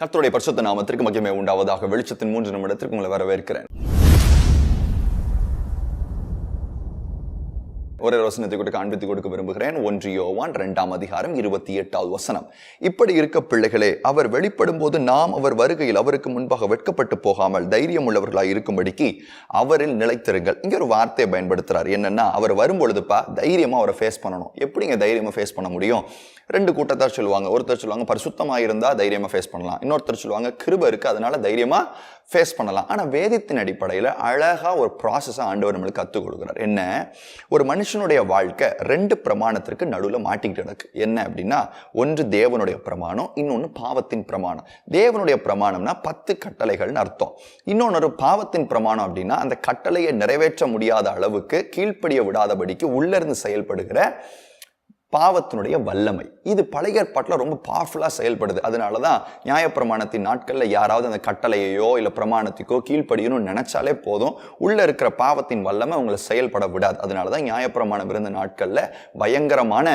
கர்த்தருடைய பரிசுத்த நாமத்திற்கு மகிமை உண்டாவதாக வெளிச்சத்தின் மூன்று நிமிடத்திற்கு உங்களை வரவேற்கிறேன். ஒரு வசனத்தை கூட காண்பித்து கொடுக்க விரும்புகிறேன். ஒன்று யோவான் இரண்டாம் அதிகாரம் இருபத்தி எட்டாவது வசனம். இப்படி இருக்க பிள்ளைகளே அவர் வெளிப்படும் போது நாம் அவர் வருகையில் அவருக்கு முன்பாக வெட்கப்பட்டு போகாமல் தைரியம் உள்ளவர்களாக இருக்கும்படிக்கு அவரில் நிலைத்திருங்கள். இங்க ஒரு வார்த்தையை பயன்படுத்துறார். என்னன்னா அவர் வரும்பொழுதுப்பா தைரியமாக அவரை ஃபேஸ் பண்ணணும். எப்படிங்க தைரியமாக ஃபேஸ் பண்ண முடியும்? ரெண்டு கூட்டத்தார் சொல்லுவாங்க. ஒருத்தர் சொல்லுவாங்க பரிசுத்தமாக இருந்தால் தைரியமாக ஃபேஸ் பண்ணலாம். இன்னொருத்தர் சொல்லுவாங்க கிருப இருக்குது அதனால தைரியமாக ஃபேஸ் பண்ணலாம். ஆனால் வேதத்தின் அடிப்படையில் அழகாக ஒரு ப்ராசஸாக ஆண்டவர் நம்மளுக்கு கற்றுக் கொடுக்குறார். என்ன? ஒரு மனுஷன் மனுஷனுடைய வாழ்க்கை ரெண்டு பிரமாணத்திற்கு நடுவில் மாட்டிக்கிட்டு கிடக்கு. என்ன அப்படின்னா ஒன்று தேவனுடைய பிரமாணம் இன்னொன்று பாவத்தின் பிரமாணம். தேவனுடைய பிரமாணம்னா பத்து கட்டளைகள்னு அர்த்தம். இன்னொன்று பாவத்தின் பிரமாணம் அப்படின்னா அந்த கட்டளையை நிறைவேற்ற முடியாத அளவுக்கு கீழ்ப்படிய விடாதபடிக்கு உள்ளிருந்து செயல்படுகிற பாவத்தினுடைய வல்லமை. இது பழைய ஏற்பாட்டில் ரொம்ப பவர்ஃபுல்லாக செயல்படுது. அதனால தான் நியாயப்பிரமாணத்தின் நாட்களில் யாராவது அந்த கட்டளையையோ இல்லை பிரமாணத்துக்கோ கீழ்ப்படியணும்னு நினைச்சாலே போதும். உள்ளே இருக்கிற பாவத்தின் வல்லமை அவங்களை செயல்பட விடாது. அதனால தான் நியாயப்பிரமாணம் இருந்த நாட்களில் பயங்கரமான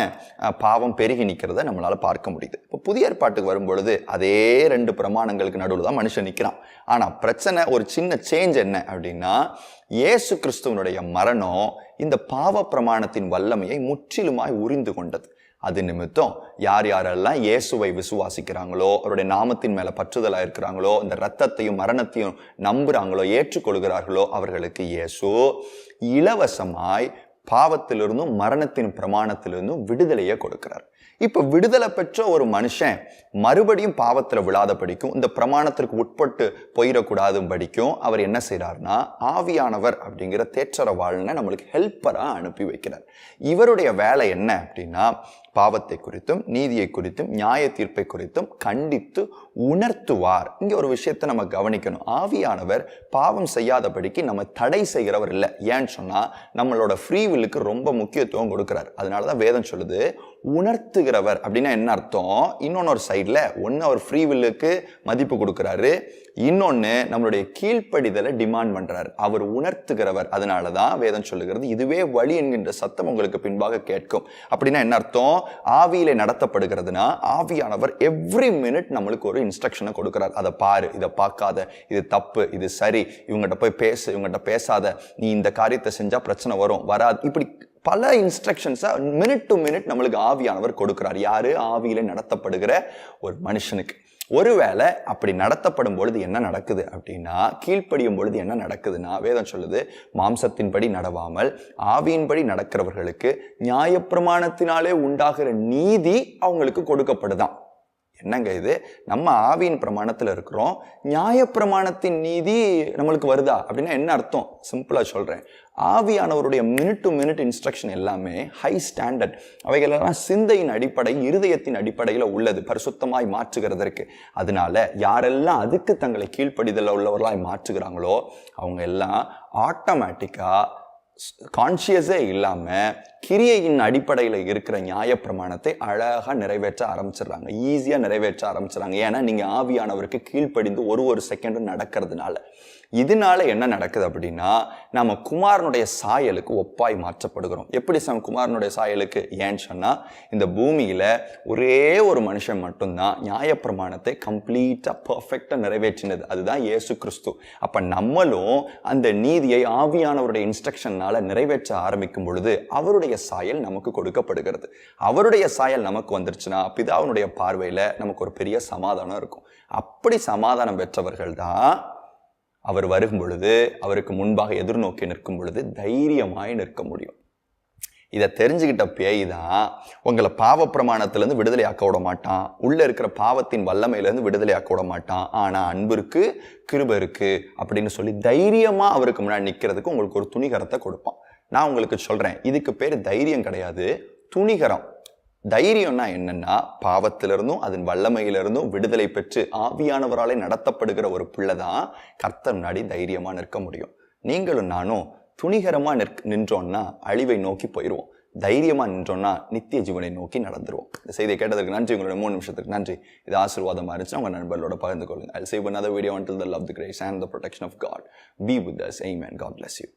பாவம் பெருகி நிற்கிறத நம்மளால் பார்க்க முடியுது. இப்போ புதிய ஏற்பாட்டுக்கு வரும்பொழுது அதே ரெண்டு பிரமாணங்களுக்கு நடுவில் தான் மனுஷன் நிற்கிறான் ஆனால் பிரச்சனை ஒரு சின்ன சேஞ்ச் என்ன அப்படின்னா இயேசு கிறிஸ்துவனுடைய மரணம் இந்த பாவ பிரமாணத்தின் வல்லமையை முற்றிலுமாய் உரிந்து கொண்டது. அது நிமித்தம் யார் யாரெல்லாம் இயேசுவை விசுவாசிக்கிறாங்களோ அவருடைய நாமத்தின் மேலே பற்றுதலாக இருக்கிறாங்களோ இந்த ரத்தத்தையும் மரணத்தையும் நம்புகிறாங்களோ ஏற்றுக்கொள்கிறார்களோ அவர்களுக்கு இயேசு இலவசமாய் பாவத்திலிருந்தும் மரணத்தின் பிரமாணத்திலிருந்தும் விடுதலையை கொடுக்கிறார். இப்போ விடுதலை பெற்ற ஒரு மனுஷன் மறுபடியும் பாவத்தில் விழாத படிக்கும் இந்த பிரமாணத்திற்கு உட்பட்டு போயிடக்கூடாதும் படிக்கும் அவர் என்ன செய்கிறார்னா ஆவியானவர் அப்படிங்கிற தேற்றரவாளனை நம்மளுக்கு ஹெல்ப்பராக அனுப்பி வைக்கிறார். இவருடைய வேலை என்ன அப்படின்னா பாவத்தை குறித்தும் நீதியை குறித்தும் நியாய தீர்ப்பை குறித்தும் கண்டித்து உணர்த்துவார். இங்க ஒரு விஷயத்தை நம்ம கவனிக்கணும். ஆவியானவர் பாவம் செய்யாதபடிக்கு நம்ம தடை செய்கிறவர் இல்லை. ஏன்னு சொன்னால் நம்மளோட ஃப்ரீ வில்லுக்கு ரொம்ப முக்கியத்துவம் கொடுக்குறாரு. அதனால தான் வேதம் சொல்லுது உணர்த்துகிறவர் அப்படின்னா என்ன அர்த்தம்? இன்னொன்று ஒரு சைடில் ஒன்று அவர் ஃப்ரீ வில்லுக்கு மதிப்பு கொடுக்குறாரு. இன்னொன்று நம்மளுடைய கீழ்ப்படிதலை டிமாண்ட் பண்ணுறாரு அவர் உணர்த்துகிறவர். அதனால தான் வேதம் சொல்லுகிறது இதுவே வழி என்கின்ற சத்தம் உங்களுக்கு பின்பாக கேட்கும். அப்படின்னா என்ன அர்த்தம்? ஆவியில நடத்தப்படுகிறதுனா ஆவியானவர் எவ்ரி மினிட் நம்மளுக்கு ஒரு இன்ஸ்ட்ரக்ஷனை கொடுக்குறார். அதை பாரு இதை பார்க்காத இது தப்பு இது சரி இவங்ககிட்ட போய் பேசு இவங்ககிட்ட பேசாத நீ இந்த காரியத்தை செஞ்சால் பிரச்சனை வரும் வராது. இப்படி பல இன்ஸ்ட்ரக்ஷன்ஸை மினிட் டு மினிட் நம்மளுக்கு ஆவியானவர் கொடுக்குறார். யார்? ஆவியில நடத்தப்படுகிற ஒரு மனுஷனுக்கு. ஒருவேளை அப்படி நடத்தப்படும் பொழுது என்ன நடக்குது அப்படின்னா கீழ்ப்படியும் பொழுது என்ன நடக்குதுன்னா வேதம் சொல்லுது மாம்சத்தின்படி நடவாமல் ஆவியின்படி நடக்கிறவர்களுக்கு நியாயப்பிரமாணத்தினாலே உண்டாகிற நீதி அவங்களுக்கு கொடுக்கப்படுதான். என்னங்க இது? நம்ம ஆவியின் பிரமாணத்தில் இருக்கிறோம். நியாயப்பிரமாணத்தின் நீதி நம்மளுக்கு வருதா? அப்படின்னா என்ன அர்த்தம்? சிம்பிளாக சொல்கிறேன் ஆவியானவருடைய மினிட் டு மினிட் இன்ஸ்ட்ரக்ஷன் எல்லாமே ஹை ஸ்டாண்டர்ட் அவைகளெல்லாம் சிந்தையின் அடிப்படை இருதயத்தின் அடிப்படையில் உள்ளது. பரிசுத்தமாய் மாற்றுகிறதற்கு அதனால யாரெல்லாம் அதுக்கு தங்களை கீழ்ப்படிதலில் உள்ளவர்களாய் மாற்றுகிறாங்களோ அவங்க எல்லாம் ஆட்டோமேட்டிக்காக கான்ஷியஸே இல்லாமல் கிரியையின் அடிப்படையில் இருக்கிற நியாயப்பிரமாணத்தை அழகாக நிறைவேற்ற ஆரம்பிச்சிடுறாங்க. ஈஸியாக நிறைவேற்ற ஆரம்பிச்சிடுறாங்க. ஏன்னா நீங்கள் ஆவியானவருக்கு கீழ்ப்படிந்து ஒரு ஒரு செகண்டும் நடக்கிறதுனால. இதனால என்ன நடக்குது அப்படின்னா நம்ம குமாரனுடைய சாயலுக்கு ஒப்பாய் மாற்றப்படுகிறோம். எப்படி சம் குமாரனுடைய சாயலுக்கு? ஏன்னு சொன்னால் இந்த பூமியில் ஒரே ஒரு மனுஷன் மட்டும்தான் நியாயப்பிரமாணத்தை கம்ப்ளீட்டாக பர்ஃபெக்டாக நிறைவேற்றினது. அதுதான் இயேசு கிறிஸ்து. அப்போ நம்மளும் அந்த நீதியை ஆவியானவருடைய இன்ஸ்ட்ரக்ஷன் இன்ஸ்ட்ரக்ஷனால நிறைவேற்ற ஆரம்பிக்கும் பொழுது அவருடைய சாயல் நமக்கு கொடுக்கப்படுகிறது. அவருடைய சாயல் நமக்கு வந்துருச்சுன்னா பிதாவினுடைய பார்வையில் நமக்கு ஒரு பெரிய சமாதானம் இருக்கும். அப்படி சமாதானம் பெற்றவர்கள் தான் அவர் வரும் பொழுது அவருக்கு முன்பாக எதிர்நோக்கி நிற்கும் பொழுது தைரியமாய் நிற்க முடியும். இதை தெரிஞ்சுக்கிட்ட பேய் தான் உங்களை பாவ பிரமாணத்திலேருந்து விடுதலை ஆக்க விட மாட்டான். உள்ளே இருக்கிற பாவத்தின் வல்லமையிலேருந்து விடுதலை ஆக்க விட மாட்டான். ஆனால் அன்பு இருக்குது கிருப இருக்குது அப்படின்னு சொல்லி தைரியமாக அவருக்கு முன்னாடி நிற்கிறதுக்கு உங்களுக்கு ஒரு துணிகரத்தை கொடுப்பான். நான் உங்களுக்கு சொல்கிறேன் இதுக்கு பேர் தைரியம் கிடையாது துணிகரம். தைரியம்னா என்னன்னா பாவத்திலிருந்தும் அதன் வல்லமையிலிருந்தும் விடுதலை பெற்று ஆவியானவராலே நடத்தப்படுகிற ஒரு பிள்ளை தான் கர்த்தர் முன்னாடி தைரியமாக நிற்க முடியும். நீங்களும் நானும் துணிகரமாக நிற் நின்றோன்னா அழிவை நோக்கி போயிடுவோம் தைரியமாக நின்றோன்னா நித்திய ஜீவனை நோக்கி நடந்துருவோம். இந்த செய்தியை கேட்டதற்கு நன்றி. உங்களோட மூணு நிமிஷத்துக்கு நன்றி. இது ஆசீர்வாதமாக இருந்துச்சுன்னா உங்கள் நண்பர்களோட பகிர்ந்து கொள்ளுங்கள் I save another video until the love the grace and the protection of God. Be with us. Amen. God bless you.